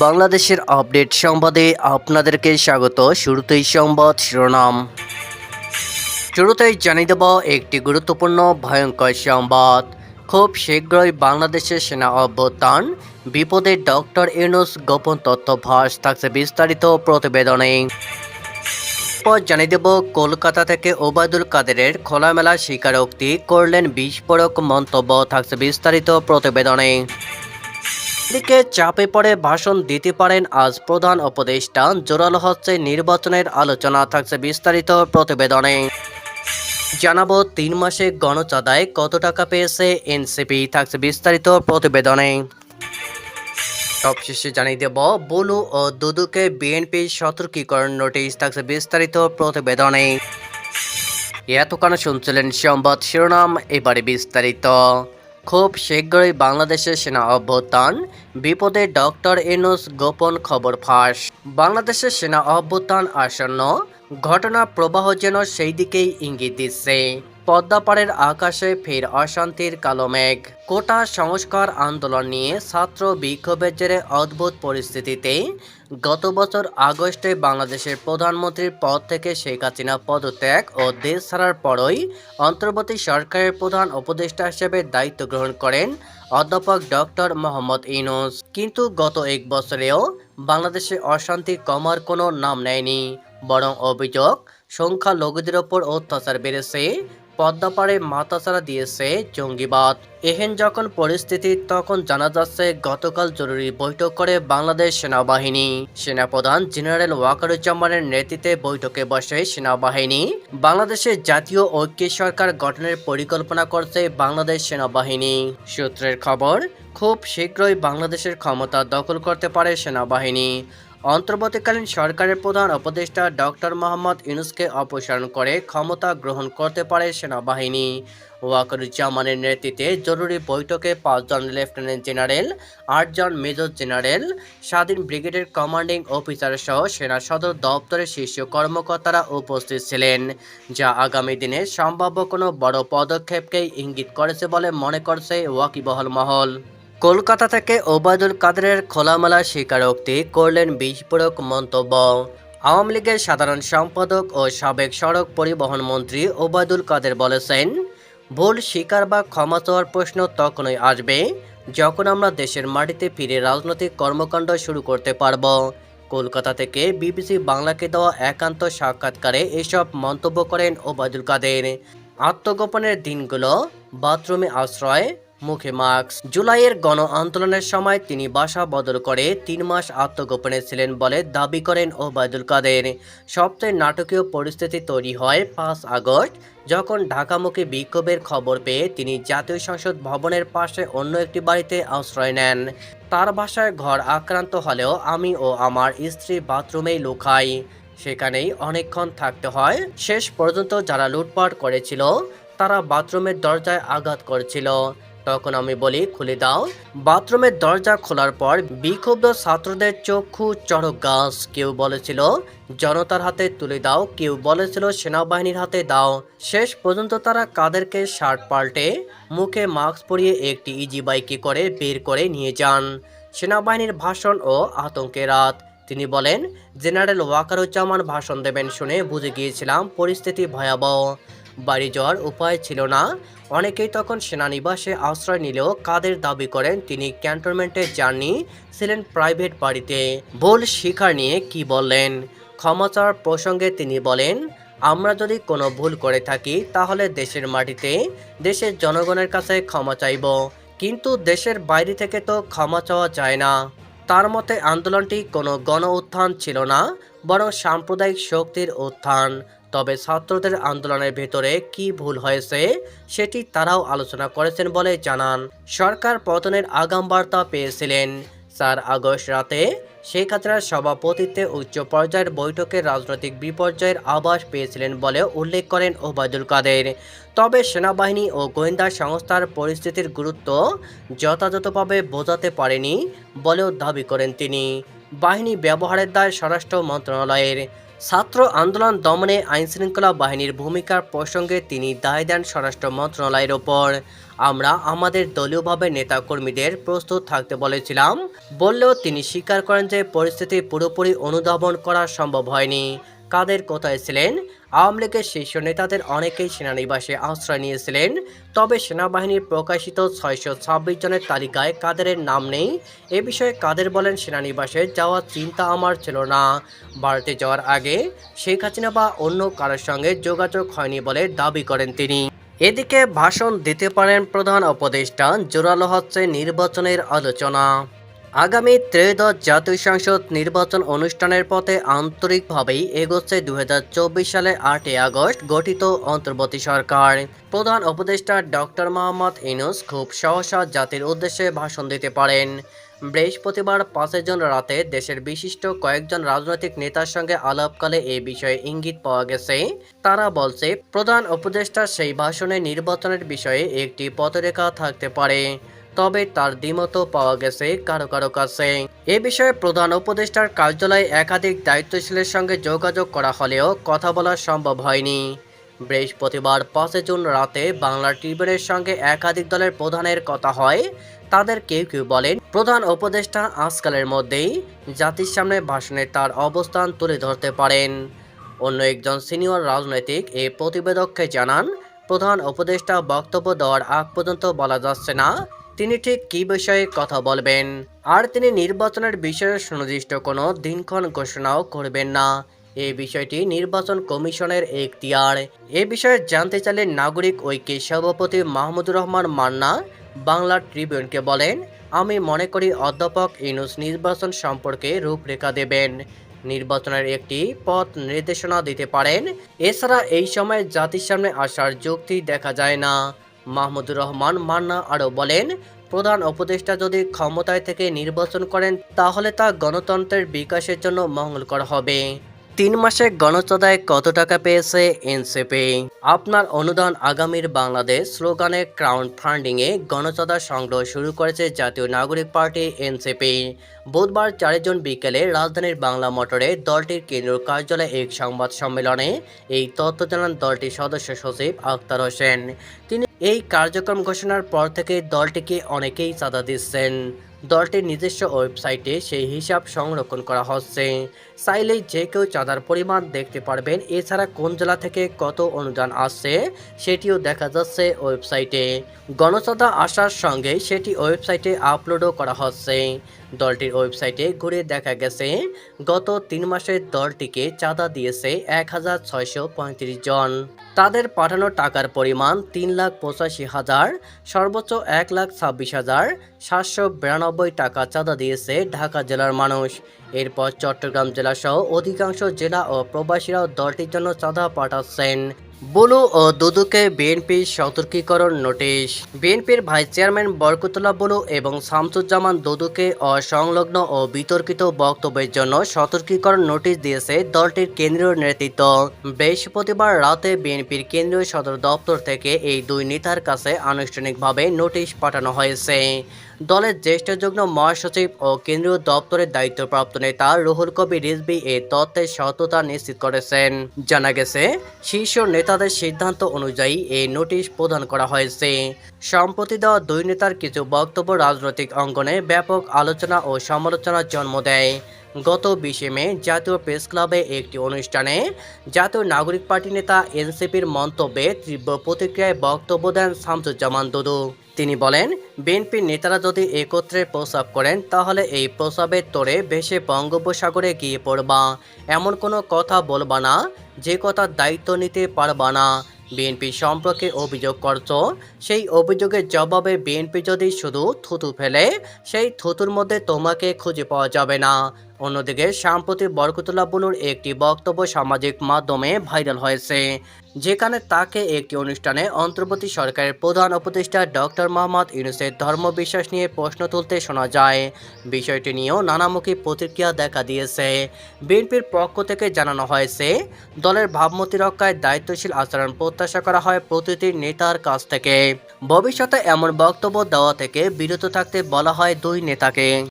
বাংলাদেশের আপডেট সংবাদে আপনাদেরকে স্বাগত। শুরুতেই সংবাদ শিরোনাম। শুরুতেই জানিয়ে দেব একটি গুরুত্বপূর্ণ ভয়ঙ্কর সংবাদ। খুব শীঘ্রই বাংলাদেশের সেনা অভ্যুত্থান। বিপদে ডক্টর ইউনুস গোপন তথ্য ফাঁস থাকছে বিস্তারিত প্রতিবেদনে। পর জানিয়ে দেব, কলকাতা থেকে ওবায়দুল কাদেরের খোলামেলা স্বীকারোক্তি করলেন বিস্ফোরক মন্তব্য থাকছে বিস্তারিত প্রতিবেদনে। দিকে চাপে পড়ে ভাষণ দিতে পারেন আজ প্রধান উপদেষ্টা। জোরালো হচ্ছে নির্বাচনের আলোচনা, থাকছে বিস্তারিত প্রতিবেদনে। জানাব, তিন মাসে গণচাঁদায় কত টাকা পেয়েছে এনসিপি, থাকছে বিস্তারিত প্রতিবেদনে। সবশেষে জানিয়ে দেব, বুলু ও দুদুকে বিএনপি সতর্কীকরণ নোটিশ, থাকছে বিস্তারিত প্রতিবেদনে। এতক্ষণ শুনছিলেন সংবাদ শিরোনাম, এবারে বিস্তারিত। খুব শীঘ্রই বাংলাদেশের সেনা অভ্যুত্থান। বিপদে ডক্টর এনুস গোপন খবর ফাঁস। বাংলাদেশের সেনা অভ্যুত্থান আসন্ন। ঘটনা প্রবাহ যেন সেই দিকেই ইঙ্গিত দিচ্ছে। পদ্মাপাড়ের আকাশে ফের অশান্তির কালো মেঘ। কোটা সংস্কার আন্দোলন নিয়ে ছাত্র বিক্ষোভের জেরে অদ্ভুত পরিস্থিতিতে গত বছর আগস্টে বাংলাদেশের প্রধানমন্ত্রীর পদ থেকে শেখ হাসিনা পদত্যাগ ও দেশ ছাড়ার পরই অন্তর্বর্তী সরকারের প্রধান উপদেষ্টা হিসেবে দায়িত্ব গ্রহণ করেন অধ্যাপক ডক্টর মোহাম্মদ ইনুস কিন্তু গত এক বছরেও বাংলাদেশে অশান্তি কমার কোনো নাম নেয়নি। বরং অভিযোগ, সংখ্যালঘুদের ওপর অত্যাচার বেড়েছে পদ্মাপাড়ে মাথাচাড়া দিয়েছে জঙ্গিবাদ। এহেন যখন পরিস্থিতি, তখন জানা যাচ্ছে গতকাল জরুরি বৈঠক করে বাংলাদেশ সেনাবাহিনী। সেনাপ্রধান জেনারেল ওয়াকারুজ্জামানের নেতৃত্বে বৈঠকে বসে সেনাবাহিনী বাংলাদেশের জাতীয় ঐক্য সরকার গঠনের পরিকল্পনা করছে বাংলাদেশ সেনাবাহিনী। সূত্রের খবর, খুব শীঘ্রই বাংলাদেশের ক্ষমতা দখল করতে পারে সেনাবাহিনী। অন্তর্বর্তীকালীন সরকারের প্রধান উপদেষ্টা ডক্টর মোহাম্মদ ইউনুসকে অপসারণ করে ক্ষমতা গ্রহণ করতে পারে সেনাবাহিনী। ওয়াকারুজ্জামানের নেতৃত্বে জরুরি বৈঠকে পাঁচজন লেফটেন্যান্ট জেনারেল, আটজন মেজর জেনারেল, স্বাধীন ব্রিগেডের কমান্ডিং অফিসার সহ সেনা সদর দপ্তরের শীর্ষ কর্মকর্তারা উপস্থিত ছিলেন, যা আগামী দিনে সম্ভাব্য কোনো বড় পদক্ষেপকেই ইঙ্গিত করেছে বলে মনে করছে ওয়াকিবহল মহল। কলকাতা থেকে ওবায়দুল কাদেরের খোলামেলা স্বীকারোক্তি করলেন বিস্ফোরক মন্তব্য। আওয়ামী লীগের সাধারণ সম্পাদক ও সাবেক সড়ক পরিবহন মন্ত্রী ওবায়দুল কাদের বলেছেন, ভুল স্বীকার বা ক্ষমা চাওয়ার প্রশ্ন তখনই আসবে যখন আমরা দেশের মাটিতে ফিরে রাজনৈতিক কর্মকাণ্ড শুরু করতে পারব। কলকাতা থেকে বিবিসি বাংলাকে দেওয়া একান্ত সাক্ষাৎকারে এসব মন্তব্য করেন ওবায়দুল কাদের। আত্মগোপনের দিনগুলো, বাথরুমে আশ্রয় মুখে মাস্ক। জুলাইয়ের গণ আন্দোলনের সময় তিনি বাসা বদল করে তিন মাস আত্মগোপনে ছিলেন বলে দাবি করেন ওবায়দুল কাদের। সবচেয়ে নাটকীয় পরিস্থিতি তৈরি হয় পাঁচ আগস্ট, যখন ঢাকামুখী বিক্ষোভের খবর পেয়ে তিনি জাতীয় সংসদ ভবনের পাশে অন্য একটি বাড়িতে আশ্রয় নেন। তার বাসায় ঘর আক্রান্ত হলেও আমি ও আমার স্ত্রী বাথরুমেই লুকাই সেখানেই অনেকক্ষণ থাকতে হয়। শেষ পর্যন্ত যারা লুটপাট করেছিল, তারা বাথরুমের দরজায় আঘাত করেছিল। তখন আমি বলি, খুলে দাও। বাথরুমের দরজা খোলার পর বিক্ষুব্ধ ছাত্রদের চক্ষু চড়ক গাছ। কেউ বলেছিল, জনতার হাতে তুলে দাও। কেউ বলেছিল, সেনাবাহিনীর হাতে দাও। শেষ পর্যন্ত তারা কাদেরকে শার্ট পাল্টে মুখে মাস্ক পরিয়ে একটি ইজি বাইকে করে বের করে নিয়ে যান। সেনাবাহিনীর ভাষণ ও আতঙ্কের রাত। তিনি বলেন, জেনারেল ওয়াকারুজ্জামান ভাষণ দেবেন শুনে বুঝে গিয়েছিলাম, পরিস্থিতি ভয়াবহ। বাড়ি যাওয়ার উপায় ছিল না। অনেকেই তখন সেনানিবাসে আশ্রয় নিলেও কাদের দাবি করেন তিনি ক্যান্টনমেন্টে যাননি, ছিলেন প্রাইভেট বাড়িতে। ভুল শিকার নিয়ে কি বললেন? ক্ষমা চাওয়ার প্রসঙ্গে তিনি বলেন, আমরা যদি কোনো ভুল করে থাকি, তাহলে দেশের মাটিতে দেশের জনগণের কাছে ক্ষমা চাইব। কিন্তু দেশের বাইরে থেকে তো ক্ষমা চাওয়া যায় না। তার মতে আন্দোলনটি কোনো গণ উত্থান ছিল না, বরং সাম্প্রদায়িক শক্তির উত্থান। তবে ছাত্রদের আন্দোলনের ভেতরে কি ভুল হয়েছে সেটি তারাও আলোচনা করেছেন বলে জানান। সরকার পতনের আগাম বার্তা পেয়েছিলেন। চার আগস্ট রাতে শেখ হাসিনার সভাপতিত্বে উচ্চ পর্যায়ের বৈঠকে রাজনৈতিক বিপর্যয়ের আভাস পেয়েছিলেন বলে উল্লেখ করেন ওবায়দুল কাদের। তবে সেনাবাহিনী ও গোয়েন্দা সংস্থার পরিস্থিতির গুরুত্ব যথাযথভাবে বোঝাতে পারেনি বলেও দাবি করেন তিনি। বাহিনী ব্যবহারের দায় স্বরাষ্ট্র মন্ত্রণালয়ের। ছাত্র আন্দোলন দমনে আইনশৃঙ্খলা বাহিনীর ভূমিকার প্রসঙ্গে তিনি দায় দেন স্বরাষ্ট্র মন্ত্রণালয়ের ওপর। আমরা আমাদের দলীয়ভাবে নেতাকর্মীদের প্রস্তুত থাকতে বলেছিলাম। বললেও তিনি স্বীকার করেন যে পরিস্থিতি পুরোপুরি অনুধাবন করা সম্ভব হয়নি। কাদের কোথায় ছিলেন? আওয়ামী লীগের শীর্ষ নেতাদের অনেকেই সেনানিবাসে আশ্রয় নিয়েছিলেন, তবে সেনাবাহিনীর প্রকাশিত ছয়শো ছাব্বিশ জনের তালিকায় কাদেরের নাম নেই। এ বিষয়ে কাদের বলেন সেনানিবাসে যাওয়ার চিন্তা আমার ছিল না। ভারতে যাওয়ার আগে শেখ হাসিনা বা অন্য কারোর সঙ্গে যোগাযোগ হয়নি বলে দাবি করেন তিনি। এদিকে ভাষণ দিতে পারেন প্রধান উপদেষ্টা, জোরালো হচ্ছে নির্বাচনের আলোচনা। আগামী ত্রয়োদশ জাতীয় সংসদ নির্বাচন অনুষ্ঠানের পথে আন্তরিকভাবেই এগোচ্ছে দু সালের আটই আগস্ট গঠিত অন্তর্বর্তী সরকার। প্রধান উপদেষ্টা ডক্টর মোহাম্মদ ইনুস খুব সহসা জাতির উদ্দেশ্যে ভাষণ দিতে পারেন। বৃহস্পতিবার পাঁচই জুন রাতে দেশের বিশিষ্ট কয়েকজন রাজনৈতিক নেতার সঙ্গে আলাপকালে এই বিষয়ে ইঙ্গিত পাওয়া গেছে। তারা বলছে, প্রধান উপদেষ্টা সেই ভাষণে নির্বাচনের বিষয়ে একটি পথরেখা থাকতে পারে। তবে তার দ্বিমতও পাওয়া গেছে কারও কারও কাছে। এ বিষয়ে প্রধান উপদেষ্টার কার্যালয়ে একাধিক দায়িত্বশীলের সঙ্গে যোগাযোগ করা হলেও কথা বলা সম্ভব হয়নি। বৃহস্পতিবার পাঁচে জুন রাতে বাংলা ট্রিবিউনের সঙ্গে একাধিক দলের প্রধানের কথা হয়, তাদের কেউ কেউ বলেন, প্রধান উপদেষ্টা আজকালের মধ্যেই জাতির সামনে ভাষণে তার অবস্থান তুলে ধরতে পারেন। অন্য একজন সিনিয়র রাজনৈতিক এই প্রতিবেদককে জানান, প্রধান উপদেষ্টা বক্তব্য দেওয়ার আগ পর্যন্ত বলা যাচ্ছে না তিনি ঠিক কী বিষয়ে কথা বলবেন? আর তিনি নির্বাচনের বিষয়ে সুনির্দিষ্ট কোনো দিনক্ষণ ঘোষণাও করবেন না। এ বিষয়টি নির্বাচন কমিশনের এখতিয়ার। এ বিষয়ে জানতে চাইলে নাগরিক ঐক্যের সভাপতি মাহমুদুর রহমান মান্না বাংলা ট্রিবিউনকে বলেন, আমি মনে করি অধ্যাপক ইনুস নির্বাচন সম্পর্কে রূপরেখা দেবেন। নির্বাচনের একটি পথ নির্দেশনা দিতে পারেন। এছাড়া এই সময় জাতির সামনে আসার যুক্তি দেখা যায় না। মাহমুদুর রহমান মান্না আরও বলেন, প্রধান উপদেষ্টা যদি ক্ষমতায় থেকে নির্বাচন করেন, তাহলে তা গণতন্ত্রের বিকাশের জন্য মঙ্গলকর হবে। তিন মাসে গণচদায় কত টাকা পেয়েছে এনসিপি? আপনার অনুদান আগামীর বাংলাদেশ স্লোগানে ক্রাউড ফান্ডিংয়ে গণচদা সংগ্রহ শুরু করেছে জাতীয় নাগরিক পার্টি এনসিপি। বুধবার চারজন বিকেলে রাজধানীর বাংলা মোটরে দলটির কেন্দ্রীয় কার্যালয়ে এক সংবাদ সম্মেলনে এই তথ্য জানান দলটির সদস্য সচিব আখতার হোসেন। তিনি এই কার্যক্রম ঘোষণার পর থেকে দলটিকে অনেকেই চাঁদা দিচ্ছেন। দলটির নিজস্ব ওয়েবসাইটে সেই হিসাব সংরক্ষণ করা হচ্ছে। চাইলেই যে কেউ চাঁদার পরিমাণ দেখতে পারবেন। এছাড়া কোন জেলা থেকে কত অনুদান আসছে সেটিও দেখা যাচ্ছে ওয়েবসাইটে। গণচাঁদা আসার সঙ্গে সেটি ওয়েবসাইটে আপলোডও করা হচ্ছে। দলটির ওয়েবসাইটে ঘুরে দেখা গেছে, গত তিন মাসে দলটিকে চাঁদা দিয়েছে এক হাজার ছয়শো পঁয়ত্রিশ জন। তাদের পাঠানো টাকার পরিমাণ তিন লাখ পঁচাশি হাজার, সর্বোচ্চ এক লাখ ছাব্বিশ হাজার সাতশো বিরানব্বই টাকা চাঁদা দিয়েছে ঢাকা জেলার মানুষ। এরপর চট্টগ্রাম জেলা সহ অধিকাংশ জেলা ও প্রবাসীরাও দলটির জন্য চাঁদা পাঠাচ্ছেন। বুলু ও দুদুকে বিএনপির সতর্কীকরণ নোটিশ। বিএনপির ভাইস চেয়ারম্যান বরকতুল্লাহ বুলু এবং শামসুজ্জামান দুদুকে অসংলগ্ন ও বিতর্কিত বক্তব্যের জন্য সতর্কীকরণ নোটিশ দিয়েছে দলটির কেন্দ্রীয় নেতৃত্ব। বৃহস্পতিবার রাতে বিএনপির কেন্দ্রীয় সদর দপ্তর থেকে এই দুই নেতার কাছে আনুষ্ঠানিকভাবে নোটিশ পাঠানো হয়েছে। দলের জ্যেষ্ঠ যুগ্ম মহাসচিব ও কেন্দ্রীয় দপ্তরের দায়িত্বপ্রাপ্ত নেতা রুহুল কবির রিজভি এই তথ্যের সত্যতা নিশ্চিত করেছেন। জানা গেছে, শীর্ষ নেতাদের সিদ্ধান্ত অনুযায়ী এই নোটিশ প্রদান করা হয়েছে। সম্প্রতি দেওয়া দুই নেতার কিছু বক্তব্য রাজনৈতিক অঙ্গনে ব্যাপক আলোচনা ও সমালোচনার জন্ম দেয়। গত বিশে মে জাতীয় প্রেস ক্লাবে একটি অনুষ্ঠানে জাতীয় নাগরিক পার্টি নেতা এনসিপির মন্তব্যে তীব্র প্রতিক্রিয়ায় বক্তব্য দেন শামসুজ্জামান দুদু। তিনি বলেন বিএনপির নেতারা যদি একত্রে প্রস্রাব করেন, তাহলে এই প্রস্রাবের তোরে ভেসে বঙ্গোপসাগরে গিয়ে পড়বা। এমন কোনো কথা বলবা না, যে কথার দায়িত্ব নিতে পারবা না। বিএনপি সম্পর্কে অভিযোগ করছ, সেই অভিযোগের জবাবে বিএনপি যদি শুধু থুতু ফেলে, সেই থুতুর মধ্যে তোমাকে খুঁজে পাওয়া যাবে না। অন্যদিকে সাম্প্রতিক বরকতুল্লাহ বুলুর একটি বক্তব্য সামাজিক মাধ্যমে ভাইরাল হয়েছে, যেখানে তাকে একটি অনুষ্ঠানে অন্তর্বর্তী সরকারের প্রধান উপদেষ্টা ডক্টর মোহাম্মদ ইউনুসের ধর্মবিশ্বাস নিয়ে প্রশ্ন তুলতে শোনা যায়। বিষয়টি নিয়েও নানামুখী প্রতিক্রিয়া দেখা দিয়েছে। বিএনপির পক্ষ থেকে জানানো হয়েছে, দলের ভাবমূর্তি রক্ষায় দায়িত্বশীল আচরণ প্রত্যাশা করা হয় প্রতিটি নেতার কাছ থেকে। ভবিষ্যতে এমন বক্তব্য দেওয়া থেকে বিরত থাকতে বলা হয় দুই নেতাকে।